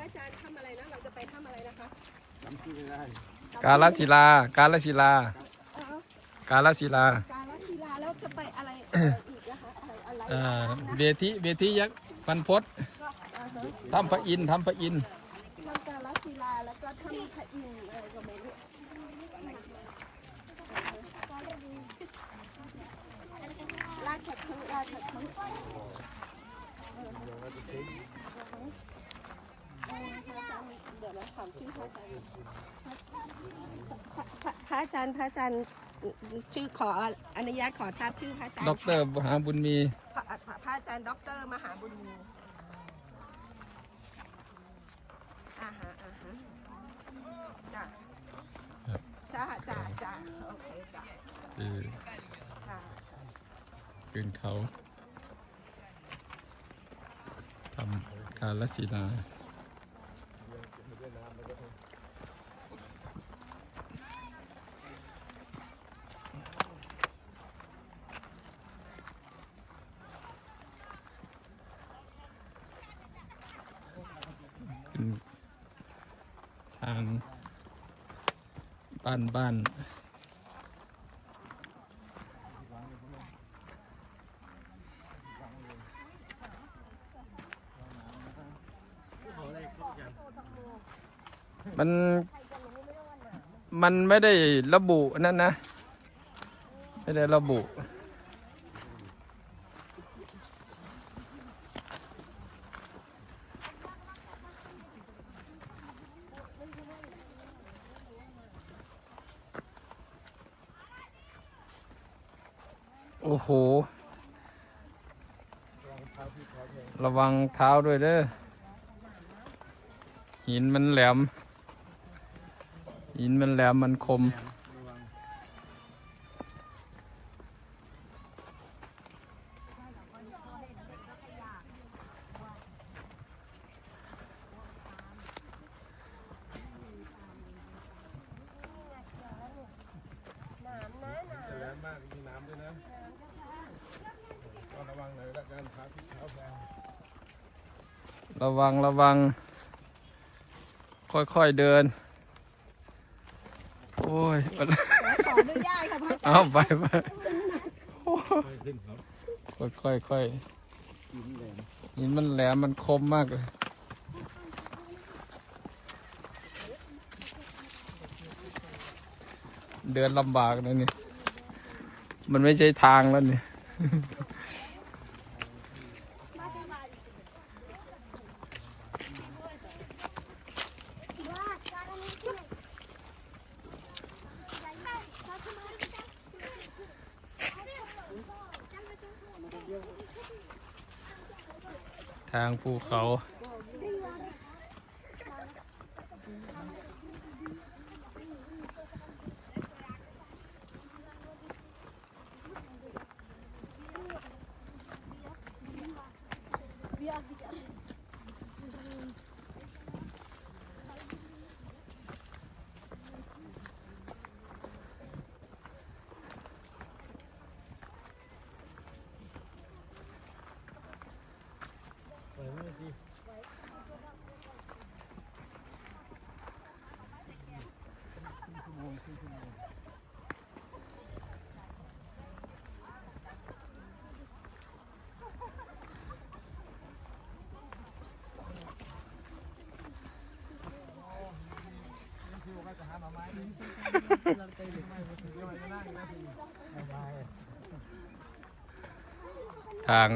ระอาจารย์ทำอะไรนะ เราจะไปทำอะไรนะคะจำชื่อไม่ได้กาลศิลา กาลศิลา เอ้ากาลศิลาการละศิลาแล้วจะไปอะไรอะไรอีกนะคะ อะไรอะไรเอ่อเวทีเวทียักษ์พันพศอ่าฮะทำพระอินทร์ทำพระอินทร์ทำการละศิลาแล้วก็ทำพระอินทร์อะไรก็ไม่รู้ราชคฤห์ราชคฤห์ พระอาจารย์พระอาจารย์พระอาจารย์ชื่อขออนุญาตขอทราบชื่อพระอาจารย์ด็อกเตอร์มหาบุญมีพระพระพระอาจารย์ด็อกเตอร์มหาบุญมีอ่าฮะอ่าฮะจ้ะจ้าจ้าจ้าโอเคจ้าคือค่ะขึ้นเขาทำกาลศิลาเป็นทาง บ้านบ้านมันมันไม่ได้ระบุนั่นนะ ไม่ได้ระบุ อ้โห ระวังเท้าด้วยเด้อ หินมันแหลม หินมันแหลมมันคม จะแรงมากมีน้ำด้วยนะก็ระวังหน่อยละกันค ระวังระวัง ค่อยๆเดิน โอ้ยขออนุญาตค่ะพระอาจารย์เอาไปไปไม่ขึ้นครับค่อยๆค่อยนแหลมหินมันแหลมมันคมมากเลย เดินลำบากนะนี่ มันไม่ใช่ทางแล้วนี่ ทางภูเขา ทาง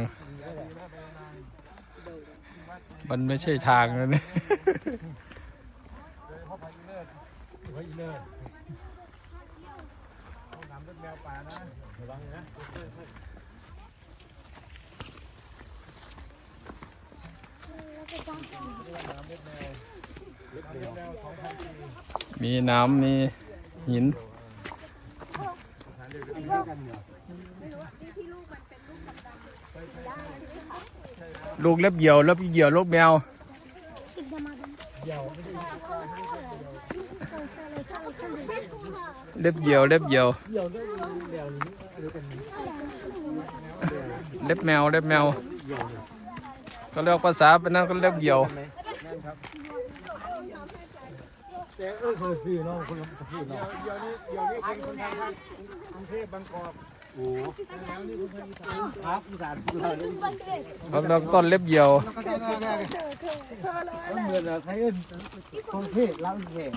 มันไม่ใช่ทางแล้วนี่ยเฉพาะพายุเลิศพายุเลิศห้องน้ำรถแมวป่านะระวังนะน้ำรถแมวรถแมวสองพันปีมีน้ำมีหิน ลูกเล็บเหยี่ยวเล็บเหยี่ยวลูกแมว เล็บเหยี่ยวเล็บเหยี่ยวเล็บแมวเล็บแมวเดี๋ยวก็เรียกภาษาเป็นนั่นก็เล็บเหี่ยวแต่เออเคยซื้อเนาะคนละประเทศเดี๋ยเนาะวเดี๋ยวนี้เดี๋ยวนี้เป็นคนไทยครับกรุงเทพบางกอกโอ้แล้วนี่ คนไทยอีสาน ครับอีสานคือเราเนี่ย พักดอกต้นเล็บเหี่ยว ก็จะได้ได้ก็เหมือนอะไทยเอิ้นคนเทศลาวเทศ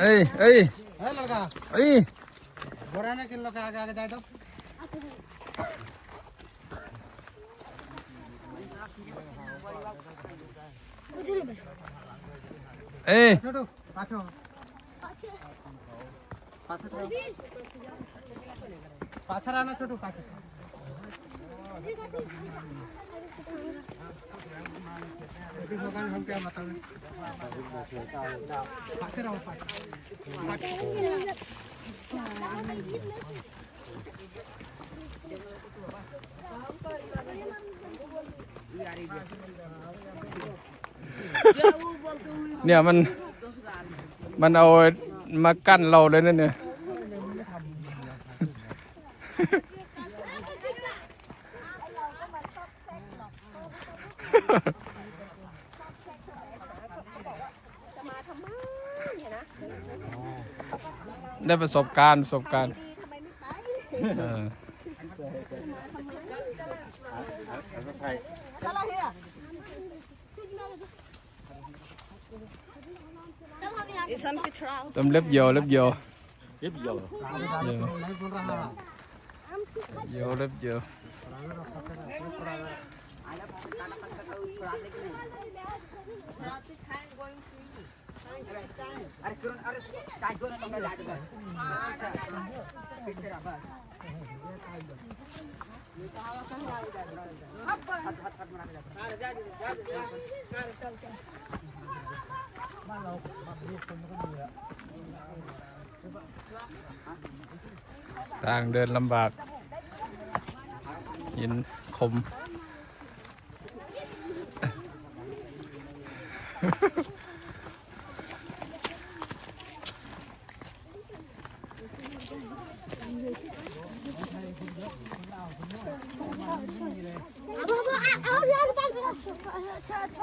เอ้ยเอ้ย เฮ้ยเราก็ เอ้ย बोराने किन लोग आगे आगे जाए तो ê छोटू पाछो পাছার আনা ছোট পাছার Yeah, man. มันเอามากั้นเราเลยนั่นเนี่ยได้ประสบการณ์ประสบการณ์ดีทำไมไม่ไปเออตาเราบางทีคนก็มีอะทางเดินลำบากยินคม เอาเอาเอาเอาเอาเอา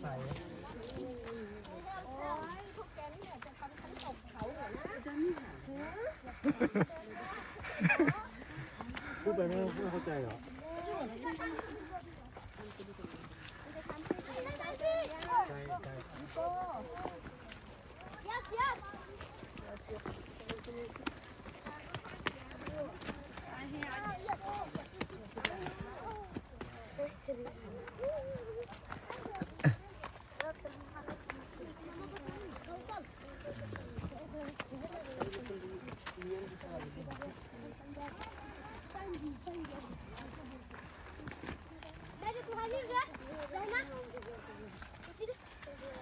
ใสพูดไปไม่ไม่เข้าใจเหรอ